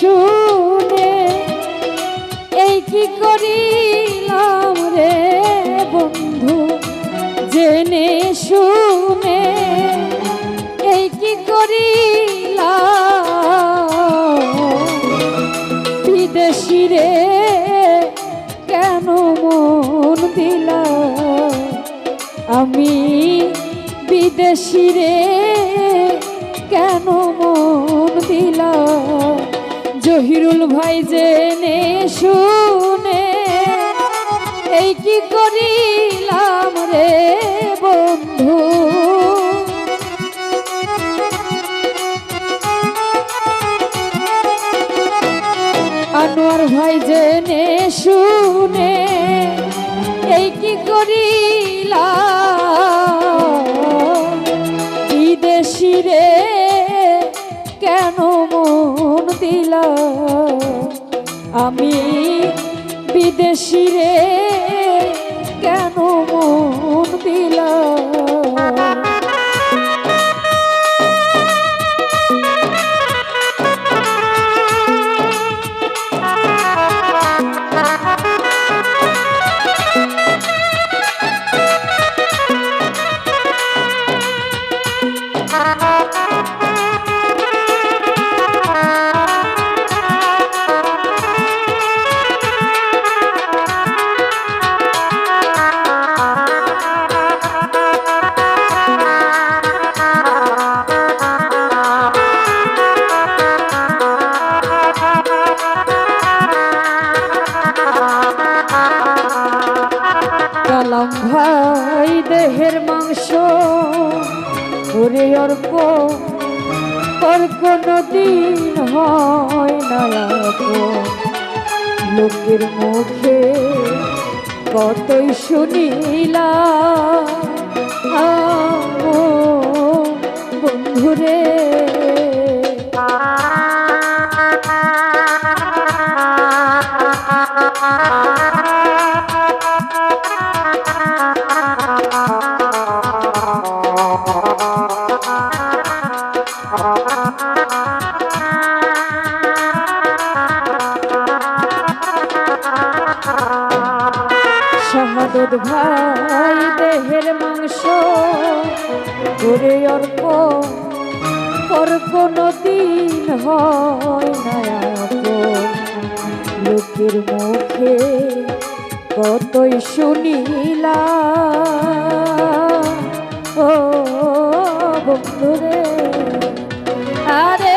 শুনে। এই কি করিলাম রে বন্ধু? জেনে শুনে। এই কি করিলাম? বিদেশি রে, কেন মন দিলা? আমি বিদেশি রে। ভাই জেনে শুনে, এই কি করিলাম রে বন্ধু? আনোয়ার ভাই জেনে শুনে, এই কি করিলা বিদেশি রে, কেন মন দিলা? আমি বিদেশি রে। কালাম ভাই দেহের মাংস। ওরে অর্প ওর কোনো দিন হয় না। লোকের মুখে কতই শুনিলা বন্ধুরে। শাহাদত ভাই, দেহের মাংস করে অর্প পর কোনো দিন হয় লোকের মুখে কতই শুনিলা ও বন্ধুরে, আরে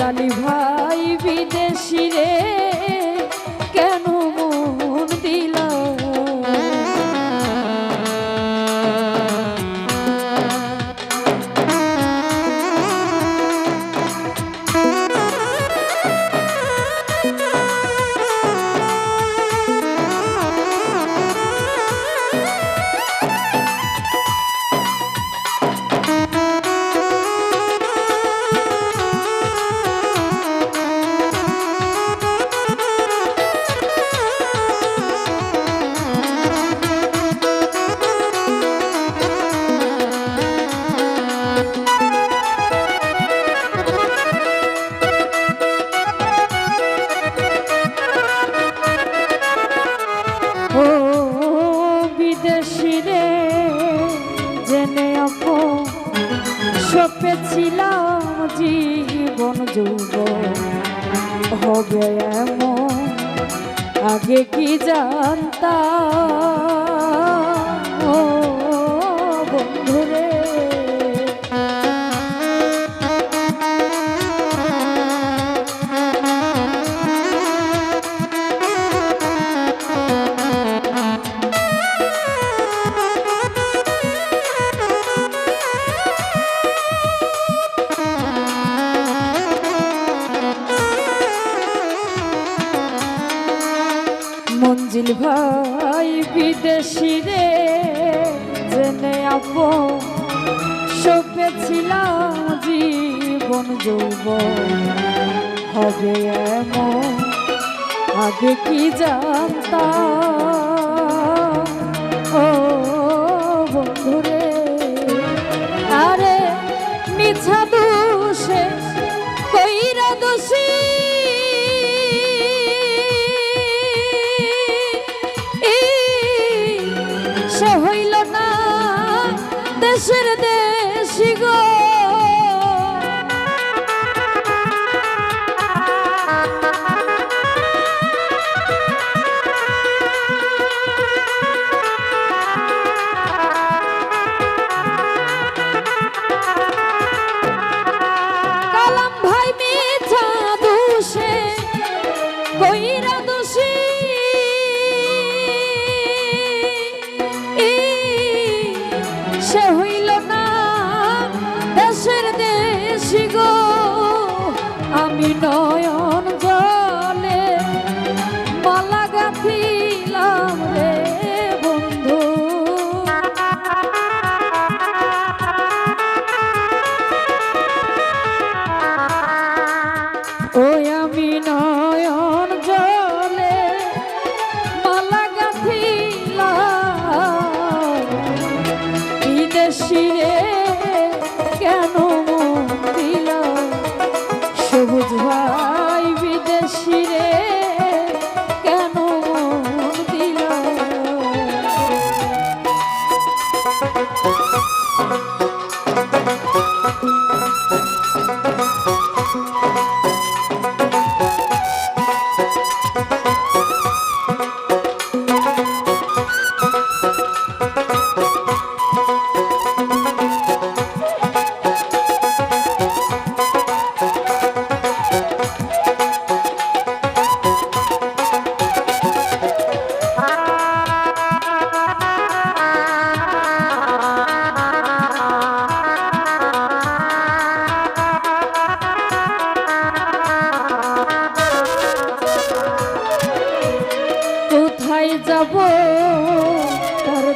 আলী ভাই বিদেশি সপেছিলাম জীবন যুব হবে এমন আগে কি জানতাম? মঞ্জিল ভাই, বিদেশি রে, জেনে আপন। সপেছিলাম জীবন যৌব হবে এমন, আগে কি জানতাম? ও বন্ধুরে, আরে, মিছা সে হইল না দেশের দেশি গো। আমি নয়ন জলে মালা গাথিলাম রে বন্ধু। ওই আমি নয়ন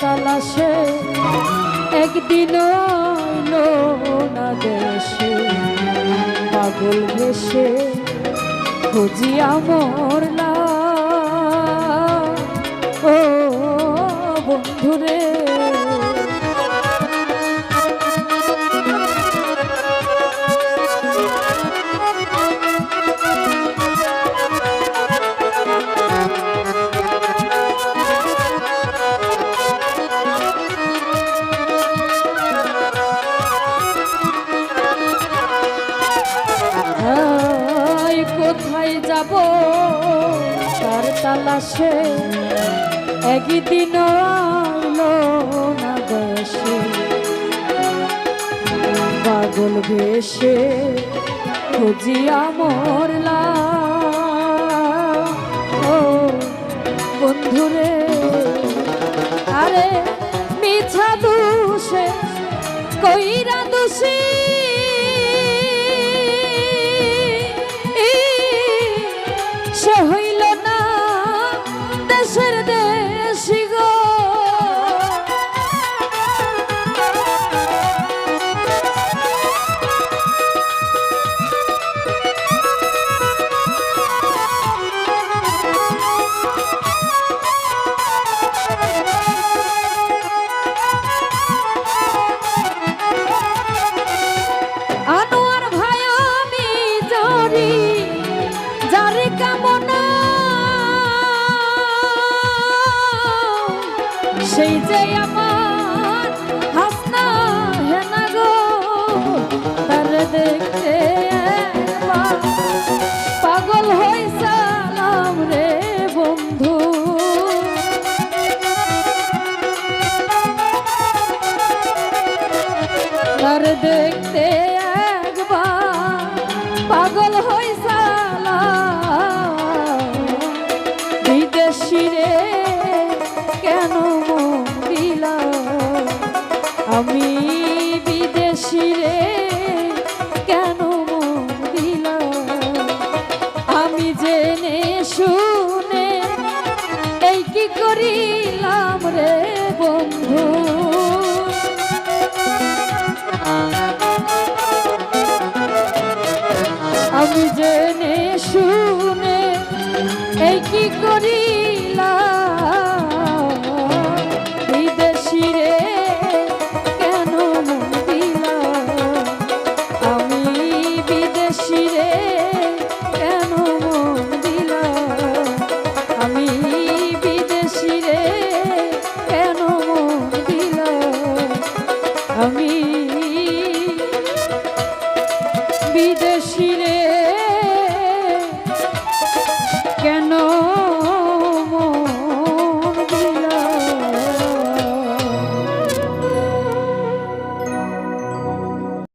তালাশে একদিন দেশে। পাগল ভেসে খুঁজি আমর না। ও বন্ধুরে। পাগল ভেসে খুঁজিয়া মরলা। ও বন্ধুরে আরে মিছা দোষে কইরা আমি বিদেশি রে, কেন দিলাম? আমি জেনে শুনে এই কি করিলাম রে বন্ধু? আমি জেনে শুনে এই কি করি